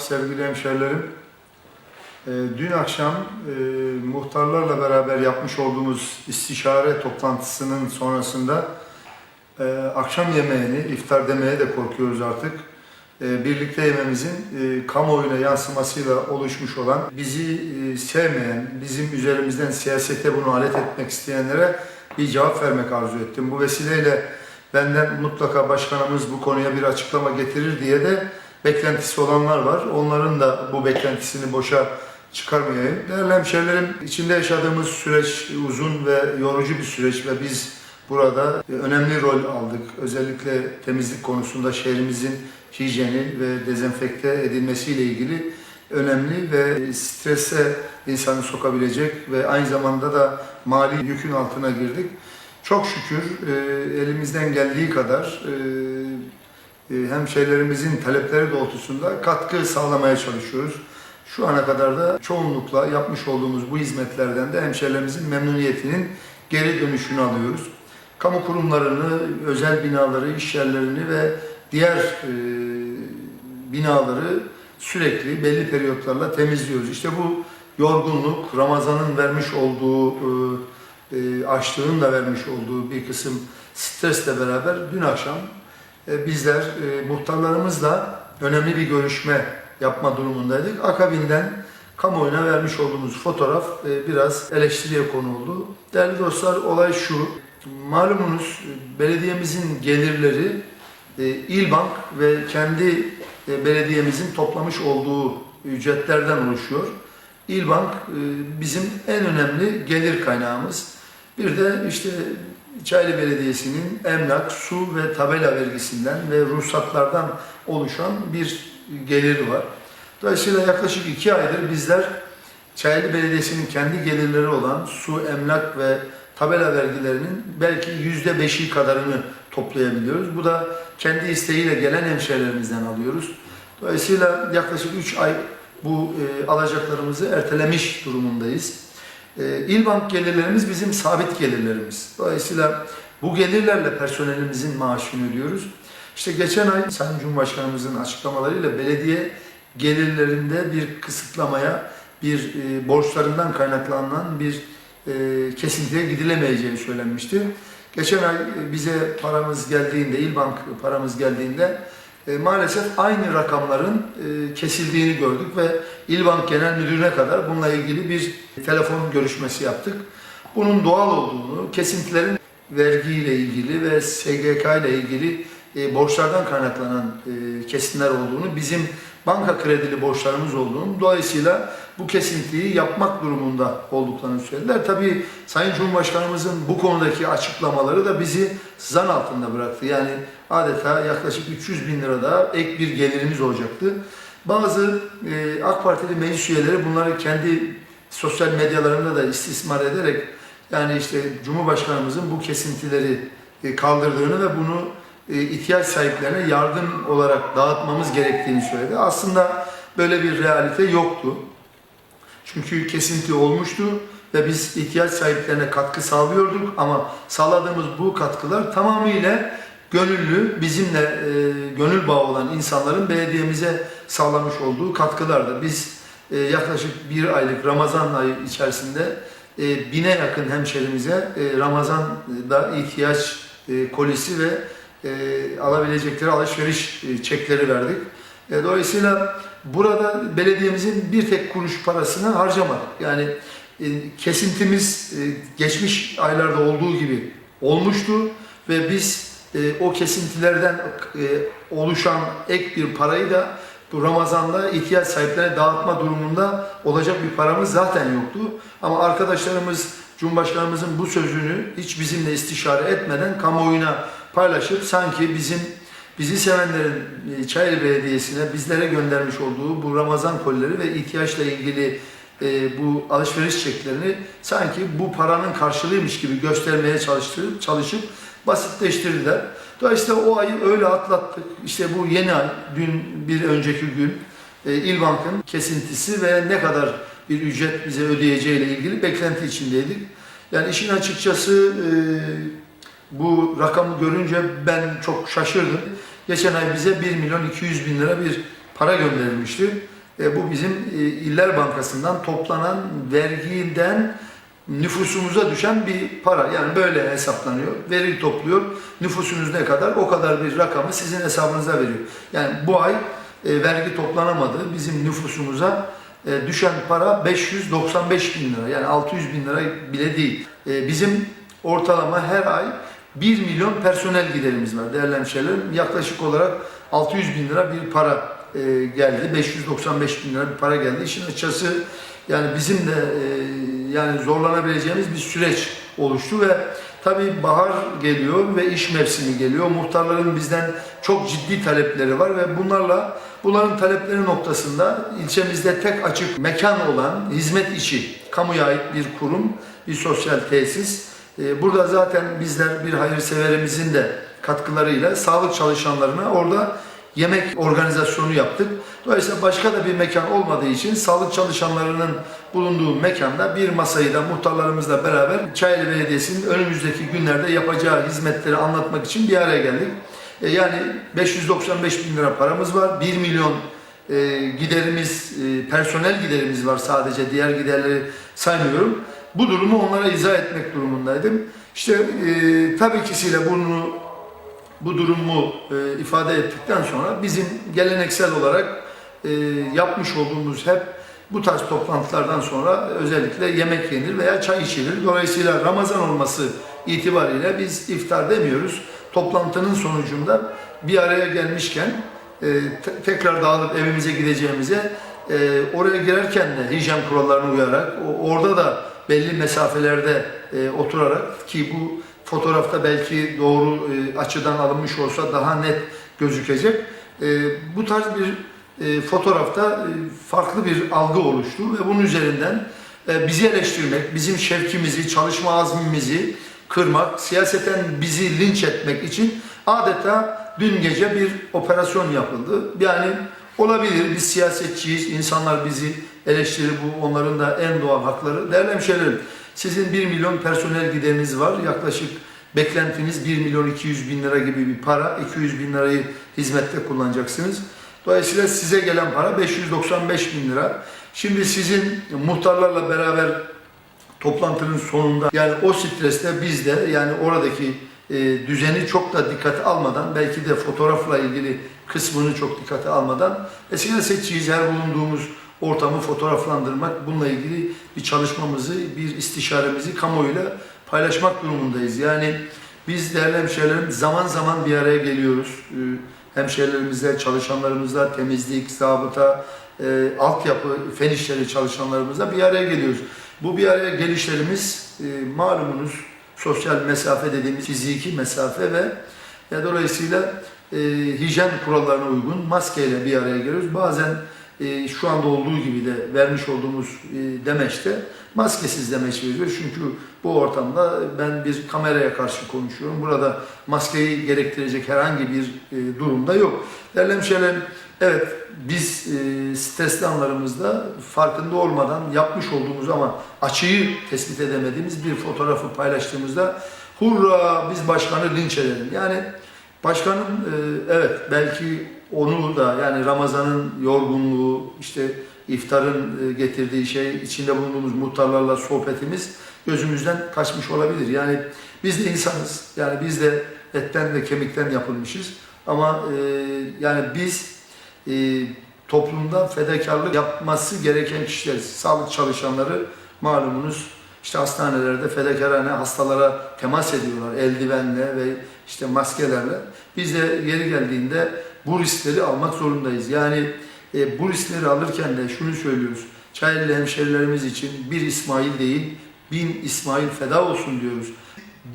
sevgili hemşerilerim. Ee, Dün akşam e, muhtarlarla beraber yapmış olduğumuz istişare toplantısının sonrasında e, akşam yemeğini, iftar demeye de korkuyoruz artık. E, birlikte yememizin e, kamuoyuna yansımasıyla oluşmuş olan, bizi sevmeyen, bizim üzerimizden siyasete bunu alet etmek isteyenlere bir cevap vermek arzu ettim. Bu vesileyle benden mutlaka başkanımız bu konuya bir açıklama getirir diye de beklentisi olanlar var. Onların da bu beklentisini boşa çıkarmayayım. Değerli hemşehrilerim, içinde yaşadığımız süreç uzun ve yorucu bir süreç ve biz burada önemli rol aldık. Özellikle temizlik konusunda şehrimizin hijyeni ve dezenfekte edilmesiyle ilgili önemli ve strese insanı sokabilecek ve aynı zamanda da mali yükün altına girdik. Çok şükür e, elimizden geldiği kadar e, e, hemşehrilerimizin talepleri doğrultusunda katkı sağlamaya çalışıyoruz. Şu ana kadar da çoğunlukla yapmış olduğumuz bu hizmetlerden de hemşehrilerimizin memnuniyetinin geri dönüşünü alıyoruz. Kamu kurumlarını, özel binaları, iş yerlerini ve diğer e, binaları sürekli belli periyotlarla temizliyoruz. İşte bu yorgunluk, Ramazan'ın vermiş olduğu, e, e, açlığın da vermiş olduğu bir kısım stresle beraber dün akşam bizler e, muhtarlarımızla önemli bir görüşme yapma durumundaydık. Akabinden kamuoyuna vermiş olduğumuz fotoğraf e, biraz eleştiriye konu oldu. Değerli dostlar olay şu, malumunuz e, belediyemizin gelirleri e, İlbank ve kendi e, belediyemizin toplamış olduğu ücretlerden oluşuyor. İlbank e, bizim en önemli gelir kaynağımız. Bir de işte Çaylı Belediyesi'nin emlak, su ve tabela vergisinden ve ruhsatlardan oluşan bir geliri var. Dolayısıyla yaklaşık iki aydır bizler Çaylı Belediyesi'nin kendi gelirleri olan su, emlak ve tabela vergilerinin belki yüzde beşi kadarını toplayabiliyoruz. Bu da kendi isteğiyle gelen hemşehrilerimizden alıyoruz. Dolayısıyla yaklaşık üç ay bu e, alacaklarımızı ertelemiş durumundayız. E, İlbank gelirlerimiz bizim sabit gelirlerimiz. Dolayısıyla bu gelirlerle personelimizin maaşını ödüyoruz. İşte geçen ay Sayın Cumhurbaşkanımızın açıklamalarıyla belediye gelirlerinde bir kısıtlamaya, bir e, borçlarından kaynaklanan bir e, kesintiye gidilemeyeceği söylenmişti. Geçen ay bize paramız geldiğinde, İlbank paramız geldiğinde e, maalesef aynı rakamların e, kesildiğini gördük ve İlbank Genel Müdürü'ne kadar bununla ilgili bir telefon görüşmesi yaptık. Bunun doğal olduğunu, kesintilerin vergiyle ilgili ve SGK ile ilgili e, borçlardan kaynaklanan e, olduğunu, bizim banka kredili borçlarımız olduğunu, dolayısıyla bu kesintiyi yapmak durumunda olduklarını söylediler. Tabii Sayın Cumhurbaşkanımızın bu konudaki açıklamaları da bizi zan altında bıraktı. Yani adeta yaklaşık 300 bin lira daha ek bir gelirimiz olacaktı. Bazı e, AK Partili meclis üyeleri bunları kendi sosyal medyalarında da istismar ederek yani işte Cumhurbaşkanımızın bu kesintileri e, kaldırdığını ve bunu e, ihtiyaç sahiplerine yardım olarak dağıtmamız gerektiğini söyledi. Aslında böyle bir realite yoktu. Çünkü kesinti olmuştu ve biz ihtiyaç sahiplerine katkı sağlıyorduk ama sağladığımız bu katkılar tamamıyla gönüllü, bizimle e, gönül bağı olan insanların belediyemize sağlamış olduğu katkılardı. Biz e, yaklaşık bir aylık Ramazan ayı içerisinde e, bine yakın hemşerimize e, Ramazan'da ihtiyaç e, kolisi ve e, alabilecekleri alışveriş e, çekleri verdik. E, dolayısıyla burada belediyemizin bir tek kuruş parasını harcamadık. Yani e, kesintimiz e, geçmiş aylarda olduğu gibi olmuştu ve biz o kesintilerden oluşan ek bir parayı da bu Ramazan'da ihtiyaç sahiplerine dağıtma durumunda olacak bir paramız zaten yoktu. Ama arkadaşlarımız Cumhurbaşkanımızın bu sözünü hiç bizimle istişare etmeden kamuoyuna paylaşıp sanki bizim bizi sevenlerin e, Çayeli Belediyesi'ne bizlere göndermiş olduğu bu Ramazan kolileri ve ihtiyaçla ilgili e, bu alışveriş çeklerini sanki bu paranın karşılığıymış gibi göstermeye çalıştırıp çalışıp basitleştirdiler. Dolayısıyla o ayı öyle atlattık. İşte bu yeni ay, dün bir önceki gün e, İlbank'ın kesintisi ve ne kadar bir ücret bize ödeyeceğiyle ilgili beklenti içindeydik. Yani işin açıkçası e, bu rakamı görünce ben çok şaşırdım. Geçen ay bize 1 milyon 200 bin lira bir para gönderilmişti. E, bu bizim e, İller Bankası'ndan toplanan vergiden nüfusumuza düşen bir para. Yani böyle hesaplanıyor. Veri topluyor. Nüfusunuz ne kadar? O kadar bir rakamı sizin hesabınıza veriyor. Yani bu ay e, vergi toplanamadı. Bizim nüfusumuza e, düşen para 595 bin lira. Yani 600 bin lira bile değil. E, bizim ortalama her ay 1 milyon personel giderimiz var değerli hemşehrilerim. Yaklaşık olarak 600 bin lira bir para e, geldi. 595 bin lira bir para geldi. İşin açıkçası yani bizim de e, yani zorlanabileceğimiz bir süreç oluştu ve tabii bahar geliyor ve iş mevsimi geliyor. Muhtarların bizden çok ciddi talepleri var ve bunlarla bunların talepleri noktasında ilçemizde tek açık mekan olan hizmet işi, kamuya ait bir kurum, bir sosyal tesis. Ee, Burada zaten bizler bir hayırseverimizin de katkılarıyla sağlık çalışanlarına orada yemek organizasyonu yaptık. Dolayısıyla başka da bir mekan olmadığı için sağlık çalışanlarının bulunduğu mekanda bir masayı da muhtarlarımızla beraber Çayeli Belediyesi'nin önümüzdeki günlerde yapacağı hizmetleri anlatmak için bir araya geldik. E, Yani 595 bin lira paramız var. 1 milyon e, giderimiz, e, personel giderimiz var sadece. Diğer giderleri saymıyorum. Bu durumu onlara izah etmek durumundaydım. İşte e, tabii kisiyle bunu bu durumu e, ifade ettikten sonra bizim geleneksel olarak e, yapmış olduğumuz hep bu tarz toplantılardan sonra özellikle yemek yenir veya çay içilir. Dolayısıyla Ramazan olması itibariyle biz iftar demiyoruz. Toplantının sonucunda bir araya gelmişken e, te- tekrar dağılıp evimize gideceğimize e, oraya girerken de hijyen kurallarına uyarak o- orada da belli mesafelerde e, oturarak ki bu fotoğrafta belki doğru e, açıdan alınmış olsa daha net gözükecek. E, bu tarz bir e, fotoğrafta e, farklı bir algı oluştu ve bunun üzerinden e, bizi eleştirmek, bizim şevkimizi, çalışma azmimizi kırmak, siyaseten bizi linç etmek için adeta dün gece bir operasyon yapıldı. Yani olabilir biz siyasetçiyiz, insanlar bizi eleştirir bu onların da en doğal hakları. Değerli hemşehrilerim, sizin 1 milyon personel gideriniz var. Yaklaşık beklentiniz 1 milyon 200 bin lira gibi bir para. 200 bin lirayı hizmette kullanacaksınız. Dolayısıyla size gelen para 595 bin lira. Şimdi sizin muhtarlarla beraber toplantının sonunda yani o streste biz de yani oradaki e, düzeni çok da dikkate almadan belki de fotoğrafla ilgili kısmını çok dikkate almadan e, siyasetçiyiz her bulunduğumuz ortamı fotoğraflandırmak bununla ilgili bir çalışmamızı bir istişaremizi kamuoyuyla paylaşmak durumundayız. Yani biz değerli hemşehrilerim zaman zaman bir araya geliyoruz. E, hemşehrilerimizle, çalışanlarımızla, temizlik, zabıta, e, altyapı, fen işleri çalışanlarımızla bir araya geliyoruz. Bu bir araya gelişlerimiz e, malumunuz sosyal mesafe dediğimiz fiziki mesafe ve ya dolayısıyla e, hijyen kurallarına uygun maskeyle bir araya geliyoruz. Bazen e, şu anda olduğu gibi de vermiş olduğumuz e, demeçte maskesiz demeç veriyoruz. Çünkü bu ortamda ben bir kameraya karşı konuşuyorum. Burada maskeyi gerektirecek herhangi bir e, durumda yok. Değerli hemşehrilerim, evet biz e, stresli anlarımızda farkında olmadan yapmış olduğumuz ama açıyı tespit edemediğimiz bir fotoğrafı paylaştığımızda hurra biz başkanı linç edelim. Yani başkanın e, evet belki onu da yani Ramazan'ın yorgunluğu işte iftarın e, getirdiği şey içinde bulunduğumuz muhtarlarla sohbetimiz gözümüzden kaçmış olabilir. Yani biz de insanız. Yani biz de etten ve kemikten yapılmışız. Ama e, yani biz e, toplumda fedakarlık yapması gereken kişileriz. Sağlık çalışanları malumunuz işte hastanelerde fedakarane hastalara temas ediyorlar eldivenle ve işte maskelerle. Biz de yeri geldiğinde bu riskleri almak zorundayız. Yani e, bu riskleri alırken de şunu söylüyoruz. Çayeli hemşerilerimiz için bir İsmail değil, bin İsmail feda olsun diyoruz.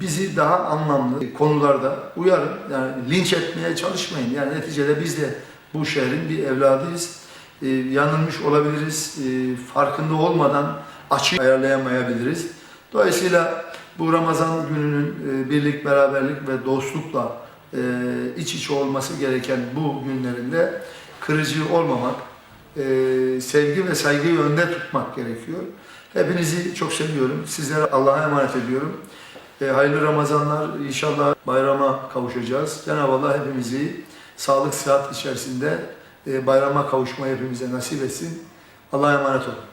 Bizi daha anlamlı konularda uyarın. Yani linç etmeye çalışmayın. Yani neticede biz de bu şehrin bir evladıyız. Ee, yanılmış olabiliriz. Ee, farkında olmadan açı ayarlayamayabiliriz. Dolayısıyla bu Ramazan gününün e, birlik, beraberlik ve dostlukla e, iç içe olması gereken bu günlerinde kırıcı olmamak, e, sevgi ve saygıyı önde tutmak gerekiyor. Hepinizi çok seviyorum. Sizlere Allah'a emanet ediyorum. Hayırlı Ramazanlar. İnşallah bayrama kavuşacağız. Cenab-ı Allah hepimizi sağlık, sıhhat içerisinde bayrama kavuşmayı hepimize nasip etsin. Allah'a emanet olun.